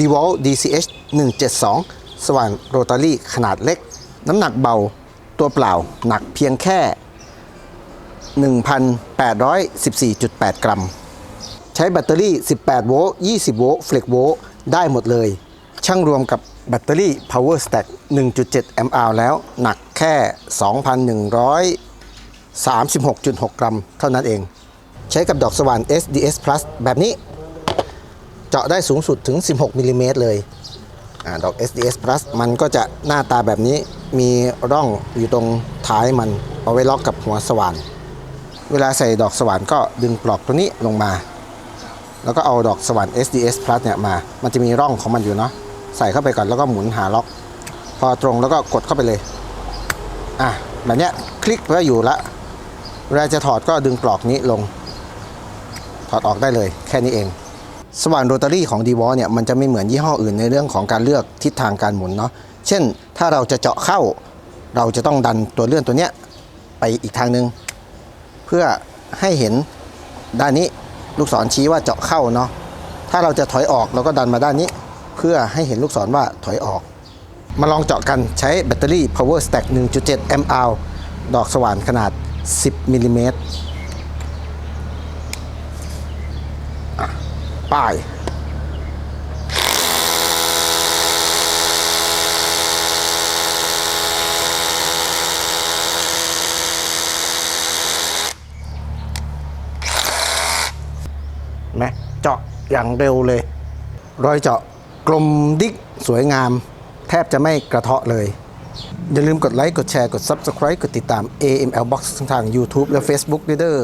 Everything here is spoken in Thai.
d e v o l DCH 172 สว่านโรตารี่ขนาดเล็ก น้ำหนักเบาตัวเปล่าหนักเพียงแค่ 1,814.8 กรัม ใช้แบตเตอรี่ 18 โวลต์ 20 โวลต์เฟล็กโวลต์ได้หมดเลย ช่างรวมกับแบตเตอรี่ Power Stack 1.7 แอมป์อแล้วหนักแค่ 2,136.6 กรัม เท่านั้นเอง ใช้กับดอกสว่าน SDS Plus แบบนี้ จาะได้สูงสุดถึง 16มิลลิเมตรเลยอดอก SDS Plus มันก็จะหน้าตาแบบนี้มีร่องอยู่ตรงท้ายมันเอาไว้ล็อกกับหัวสว่าน เวลาใส่ดอกสว่านก็ดึงปลอกตัวนี้ลงมา แล้วก็เอาดอกสว่าน SDS Plus เนี่ยมา มันจะมีร่องของมันอยู่เนาะใส่เข้าไปก่อนแล้วก็หมุนหาล็อก พอตรงแล้วก็กดเข้าไปเลยอะแบบเนี้ยคลิกก็อยู่ละเวลาจะถอดก็ดึงปลอกนี้ลง ถอดออกได้เลยแค่นี้เอง สว่านโรตารี่ของ d ีวอเนี่ยมันจะไม่เหมือนยี่ห้ออื่นในเรื่องของการเลือกทิศทางการหมุนเนาะเช่น ถ้าเราจะเจาะเข้า เราจะต้องดันตัวเลื่อนตัวเนี้ยไปอีกทางหนึ่งเพื่อให้เห็นด้านนี้ลูกศรชี้ว่าเจาะเข้าเนาะถ้าเราจะถอยออกเราก็ดันมาด้านนี้ เพื่อให้เห็นลูกศรว่าถอยออก มาลองเจาะกันใช้แบตเตอรี่ Power Stack 1.7 amp hour ดอกสว่านขนาด 10มิลลิเมตร ป้ายไหมเจาะอย่างเร็วเลย รอยเจาะกลมดิกสวยงาม แทบจะไม่กระเทาะเลย อย่าลืมกดไลค์ กดแชร์ กด Subscribe กดติดตาม AML Box ทาง YouTube และ Facebook ด้วยเด้อ